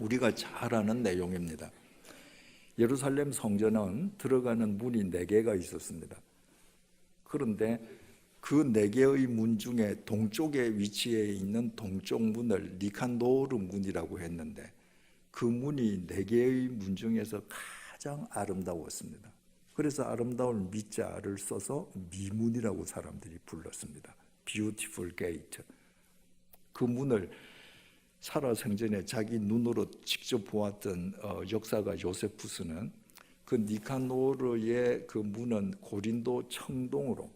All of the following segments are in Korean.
우리가 잘 아는 내용입니다. 예루살렘 성전은 들어가는 문이 네 개가 있었습니다. 그런데 그 네 개의 문 중에 동쪽에 위치해 있는 동쪽 문을 니칸도르 문이라고 했는데 그 문이 네 개의 문 중에서 가장 아름다웠습니다. 그래서 아름다운 미자를 써서 미문이라고 사람들이 불렀습니다. Beautiful Gate. 그 문을 살아생전에 자기 눈으로 직접 보았던 어, 역사가 요세푸스는 그 니카노르의 그 문은 고린도 청동으로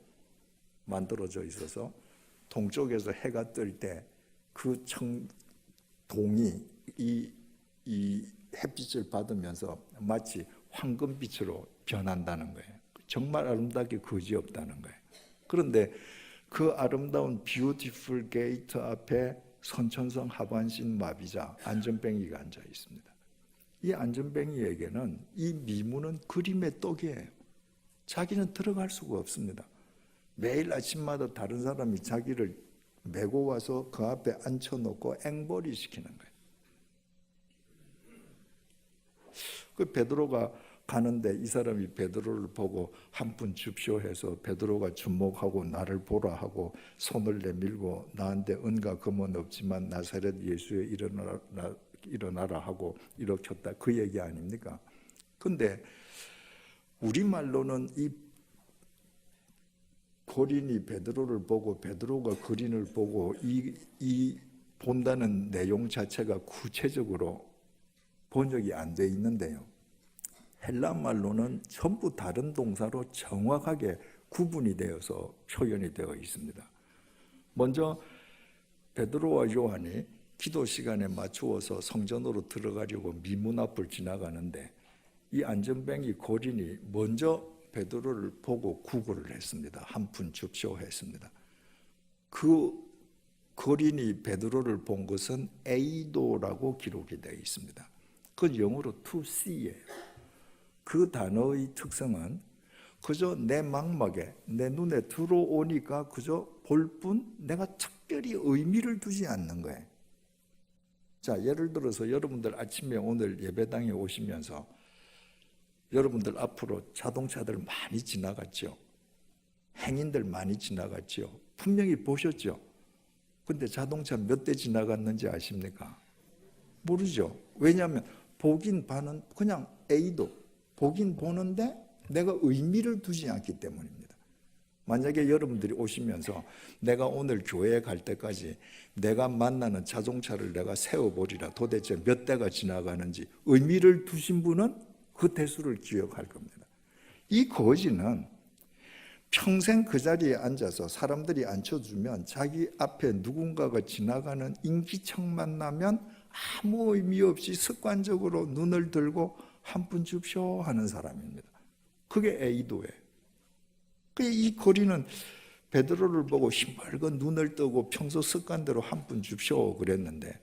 만들어져 있어서 동쪽에서 해가 뜰 때 그 청동이 이, 이 햇빛을 받으면서 마치 황금빛으로 변한다는 거예요. 정말 아름답게 거지없다는 거예요. 그런데 그 아름다운 뷰티풀 게이트 앞에 선천성 하반신 마비자 안전뱅이가 앉아 있습니다. 이 안전뱅이에게는 이 미문은 그림의 떡이에요. 자기는 들어갈 수가 없습니다. 매일 아침마다 다른 사람이 자기를 메고 와서 그 앞에 앉혀놓고 앵벌이 시키는 거예요. 그 베드로가 가는데 이 사람이 베드로를 보고 한 푼 줍쇼 해서 베드로가 주목하고 나를 보라 하고 손을 내밀고 나한테 은과 금은 없지만 나사렛 예수에 일어나라, 일어나라 하고 일으켰다 그 얘기 아닙니까? 근데 우리말로는 이 고린이 베드로를 보고 베드로가 거린을 보고 이, 이 본다는 내용 자체가 구체적으로 번역이 안 돼 있는데요. 헬라 말로는 전부 다른 동사로 정확하게 구분이 되어서 표현이 되어 있습니다. 먼저 베드로와 요한이 기도 시간에 맞추어서 성전으로 들어가려고 미문 앞을 지나가는데 이 안전뱅이 고린이 먼저 베드로를 보고 구걸을 했습니다. 한 푼 줍쇼 했습니다. 그 거린이 베드로를 본 것은 에이도라고 기록이 되어 있습니다. 그 영어로 to see예요. 그 단어의 특성은 그저 내 망막에 내 눈에 들어오니까 그저 볼 뿐 내가 특별히 의미를 두지 않는 거예요. 자, 예를 들어서 여러분들 아침에 오늘 예배당에 오시면서 여러분들 앞으로 자동차들 많이 지나갔죠. 행인들 많이 지나갔죠. 분명히 보셨죠. 근데 자동차 몇 대 지나갔는지 아십니까? 모르죠. 왜냐하면 보긴 봐는 그냥 A도 보긴 보는데 내가 의미를 두지 않기 때문입니다. 만약에 여러분들이 오시면서 내가 오늘 교회에 갈 때까지 내가 만나는 자동차를 내가 세워보리라 도대체 몇 대가 지나가는지 의미를 두신 분은 그 대수를 기억할 겁니다. 이 거지는 평생 그 자리에 앉아서 사람들이 앉혀주면 자기 앞에 누군가가 지나가는 인기척만 나면 아무 의미 없이 습관적으로 눈을 들고 한 푼 줍쇼 하는 사람입니다. 그게 에이도예요. 이 거리는 베드로를 보고 힘맑은 눈을 뜨고 평소 습관대로 한 푼 줍쇼 그랬는데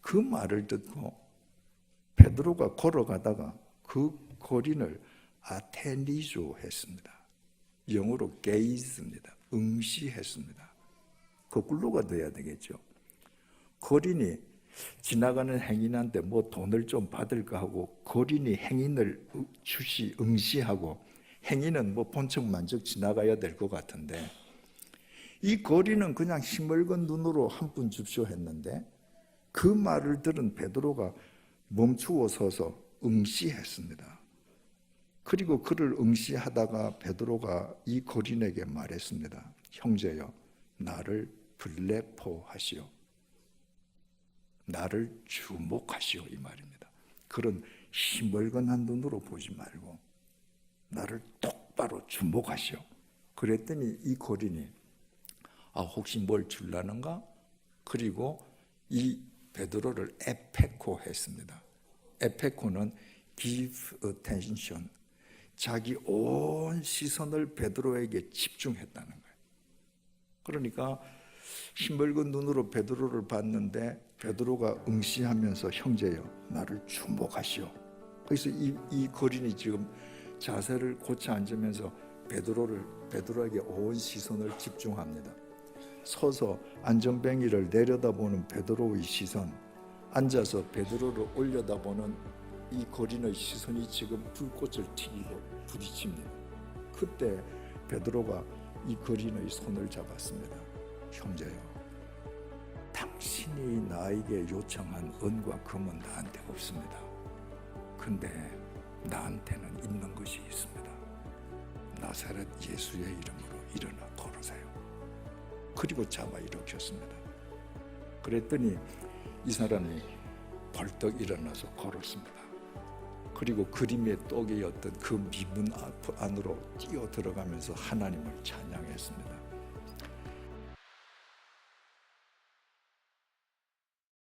그 말을 듣고 베드로가 걸어가다가 그 거린을 아테니조 했습니다. 영어로 게이즈입니다. 응시했습니다. 거꾸로가 돼야 되겠죠. 거린이 지나가는 행인한테 뭐 돈을 좀 받을까 하고 거린이 행인을 주시 응시하고 행인은 뭐 본척 만족 지나가야 될 것 같은데 이 거린은 그냥 힘을건 눈으로 한 푼 줍쇼 했는데 그 말을 들은 베드로가 멈추어 서서 응시했습니다. 그리고 그를 응시하다가 베드로가 이 거린에게 말했습니다. 형제여, 나를 블레포 하시오. 나를 주목하시오 이 말입니다. 그런 힘을건한 눈으로 보지 말고 나를 똑바로 주목하시오. 그랬더니 이 거린이 아 혹시 뭘 줄라는가? 그리고 이 베드로를 에페코 했습니다. 에페코는 give attention. 자기 온 시선을 베드로에게 집중했다는 거예요. 그러니까 힘붉은 눈으로 베드로를 봤는데 베드로가 응시하면서 형제여 나를 주목하시오. 그래서 이, 이 거린이 지금 자세를 고쳐 앉으면서 베드로를 베드로에게 온 시선을 집중합니다. 서서 안전뱅이를 내려다보는 베드로의 시선 앉아서 베드로를 올려다보는 이 거린의 시선이 지금 불꽃을 튀기고 부딪힙니다. 그때 베드로가 이 거린의 손을 잡았습니다. 형제요, 당신이 나에게 요청한 은과 금은 나한테 없습니다. 근데 나한테는 있는 것이 있습니다. 나사렛 예수의 이름으로 일어나 걸으세요. 그리고 잡아 일으켰습니다. 그랬더니 이 사람이 벌떡 일어나서 걸었습니다. 그리고 그림의 떡이었던 그 미문 앞 안으로 뛰어 들어가면서 하나님을 찬양했습니다.